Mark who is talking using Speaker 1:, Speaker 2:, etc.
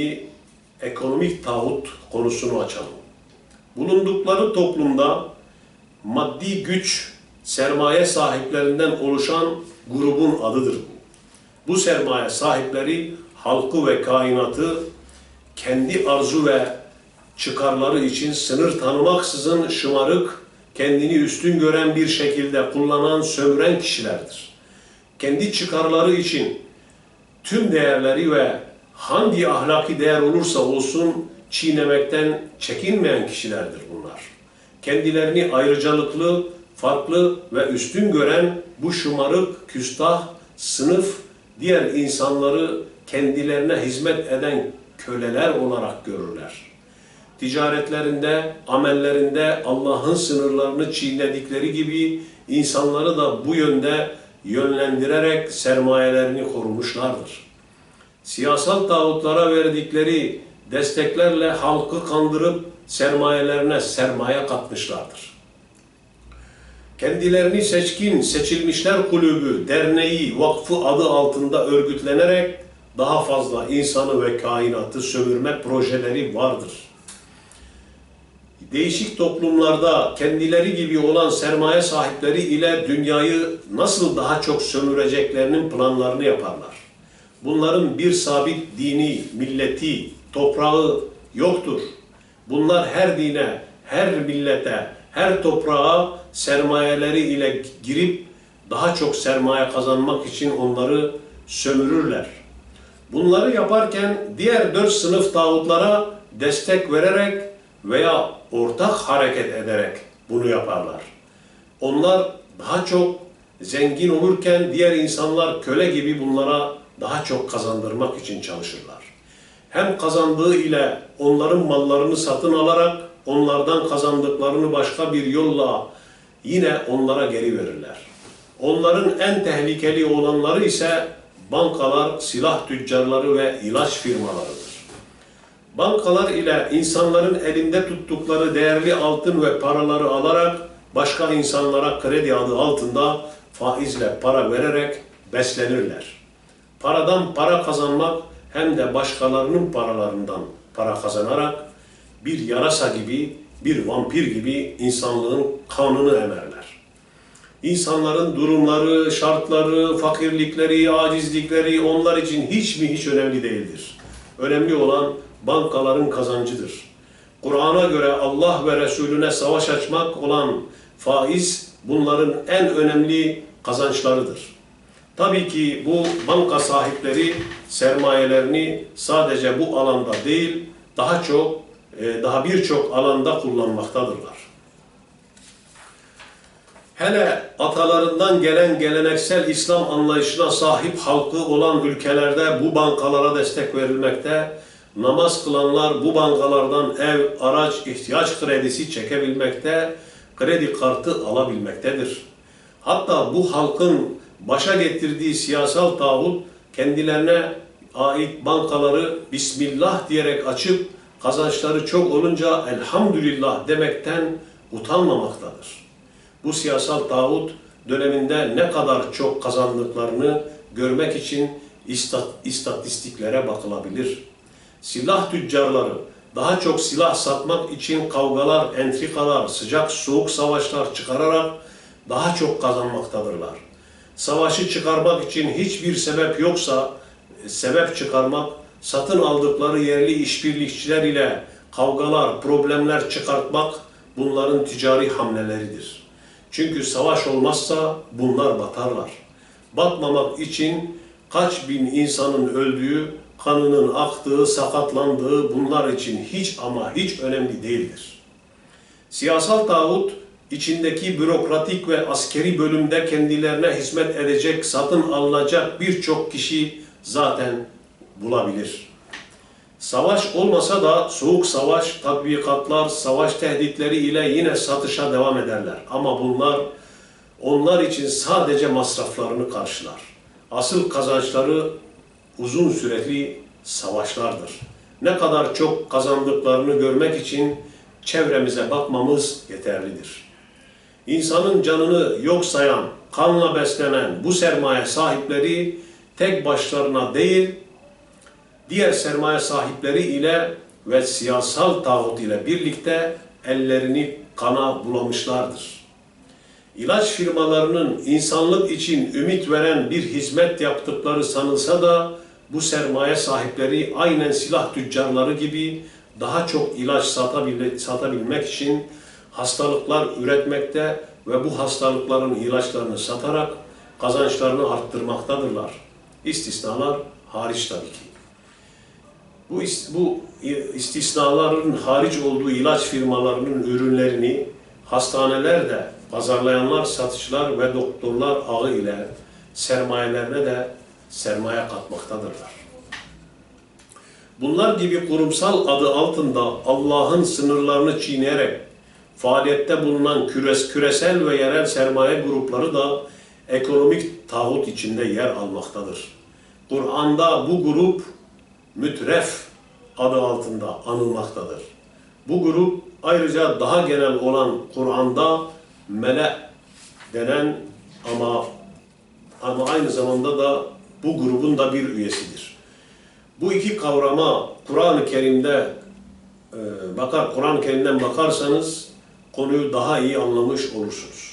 Speaker 1: Şimdi ekonomik tağut konusunu açalım. Bulundukları toplumda maddi güç sermaye sahiplerinden oluşan grubun adıdır bu. Bu sermaye sahipleri halkı ve kainatı kendi arzu ve çıkarları için sınır tanımaksızın şımarık, kendini üstün gören bir şekilde kullanan sömüren kişilerdir. Kendi çıkarları için tüm değerleri ve hangi ahlaki değer olursa olsun çiğnemekten çekinmeyen kişilerdir bunlar. Kendilerini ayrıcalıklı, farklı ve üstün gören bu şımarık, küstah, sınıf diğer insanları kendilerine hizmet eden köleler olarak görürler. Ticaretlerinde, amellerinde Allah'ın sınırlarını çiğnedikleri gibi insanları da bu yönde yönlendirerek sermayelerini korumuşlardır. Siyasal tağutlara verdikleri desteklerle halkı kandırıp sermayelerine sermaye katmışlardır. Kendilerini seçkin, seçilmişler kulübü, derneği, vakfı adı altında örgütlenerek daha fazla insanı ve kainatı sömürme projeleri vardır. Değişik toplumlarda kendileri gibi olan sermaye sahipleri ile dünyayı nasıl daha çok sömüreceklerinin planlarını yaparlar. Bunların bir sabit dini, milleti, toprağı yoktur. Bunlar her dine, her millete, her toprağa sermayeleri ile girip daha çok sermaye kazanmak için onları sömürürler. Bunları yaparken diğer dört sınıf tağutlara destek vererek veya ortak hareket ederek bunu yaparlar. Onlar daha çok zengin olurken diğer insanlar köle gibi bunlara daha çok kazandırmak için çalışırlar. Hem kazandığı ile onların mallarını satın alarak onlardan kazandıklarını başka bir yolla yine onlara geri verirler. Onların en tehlikeli olanları ise bankalar, silah tüccarları ve ilaç firmalarıdır. Bankalar ile insanların elinde tuttukları değerli altın ve paraları alarak başka insanlara kredi adı altında faizle para vererek beslenirler. Paradan para kazanmak hem de başkalarının paralarından para kazanarak bir yarasa gibi, bir vampir gibi insanlığın kanını emerler. İnsanların durumları, şartları, fakirlikleri, acizlikleri onlar için hiç mi hiç önemli değildir. Önemli olan bankaların kazancıdır. Kur'an'a göre Allah ve Resulüne savaş açmak olan faiz bunların en önemli kazançlarıdır. Tabii ki bu banka sahipleri sermayelerini sadece bu alanda değil, daha çok, e, daha birçok alanda kullanmaktadırlar. Hele atalarından gelen geleneksel İslam anlayışına sahip halkı olan ülkelerde bu bankalara destek verilmekte, namaz kılanlar bu bankalardan ev, araç, ihtiyaç kredisi çekebilmekte, kredi kartı alabilmektedir. Hatta bu halkın başa getirdiği siyasal tağut kendilerine ait bankaları Bismillah diyerek açıp kazançları çok olunca elhamdülillah demekten utanmamaktadır. Bu siyasal tağut döneminde ne kadar çok kazandıklarını görmek için istat istatistiklere bakılabilir. Silah tüccarları daha çok silah satmak için kavgalar, entrikalar, sıcak soğuk savaşlar çıkararak daha çok kazanmaktadırlar. Savaşı çıkarmak için hiçbir sebep yoksa sebep çıkarmak, satın aldıkları yerli işbirlikçiler ile kavgalar, problemler çıkartmak bunların ticari hamleleridir. Çünkü savaş olmazsa bunlar batarlar. Batmamak için kaç bin insanın öldüğü, kanının aktığı, sakatlandığı bunlar için hiç ama hiç önemli değildir. Siyasal tağut içindeki bürokratik ve askeri bölümde kendilerine hizmet edecek, satın alınacak birçok kişi zaten bulabilir. Savaş olmasa da soğuk savaş, tatbikatlar, savaş tehditleri ile yine satışa devam ederler. Ama bunlar onlar için sadece masraflarını karşılar. Asıl kazançları uzun süreli savaşlardır. Ne kadar çok kazandıklarını görmek için çevremize bakmamız yeterlidir. İnsanın canını yok sayan, kanla beslenen bu sermaye sahipleri tek başlarına değil, diğer sermaye sahipleri ile ve siyasal tağut ile birlikte ellerini kana bulamışlardır. İlaç firmalarının insanlık için ümit veren bir hizmet yaptıkları sanılsa da bu sermaye sahipleri aynen silah tüccarları gibi daha çok ilaç satabil- satabilmek için hastalıklar üretmekte ve bu hastalıkların ilaçlarını satarak kazançlarını arttırmaktadırlar. İstisnalar hariç tabii ki. Bu, bu istisnaların hariç olduğu ilaç firmalarının ürünlerini hastaneler de pazarlayanlar, satışçılar ve doktorlar ağı ile sermayelerine de sermaye katmaktadırlar. Bunlar gibi kurumsal adı altında Allah'ın sınırlarını çiğneyerek faaliyette bulunan küres, küresel ve yerel sermaye grupları da ekonomik tağut içinde yer almaktadır. Kur'an'da bu grup mütref adı altında anılmaktadır. Bu grup ayrıca daha genel olan Kur'an'da mele denen ama ama aynı zamanda da bu grubun da bir üyesidir. Bu iki kavrama Kur'an-ı Kerim'de e, bakar Kur'an-ı Kerim'den bakarsanız konuyu daha iyi anlamış olursunuz.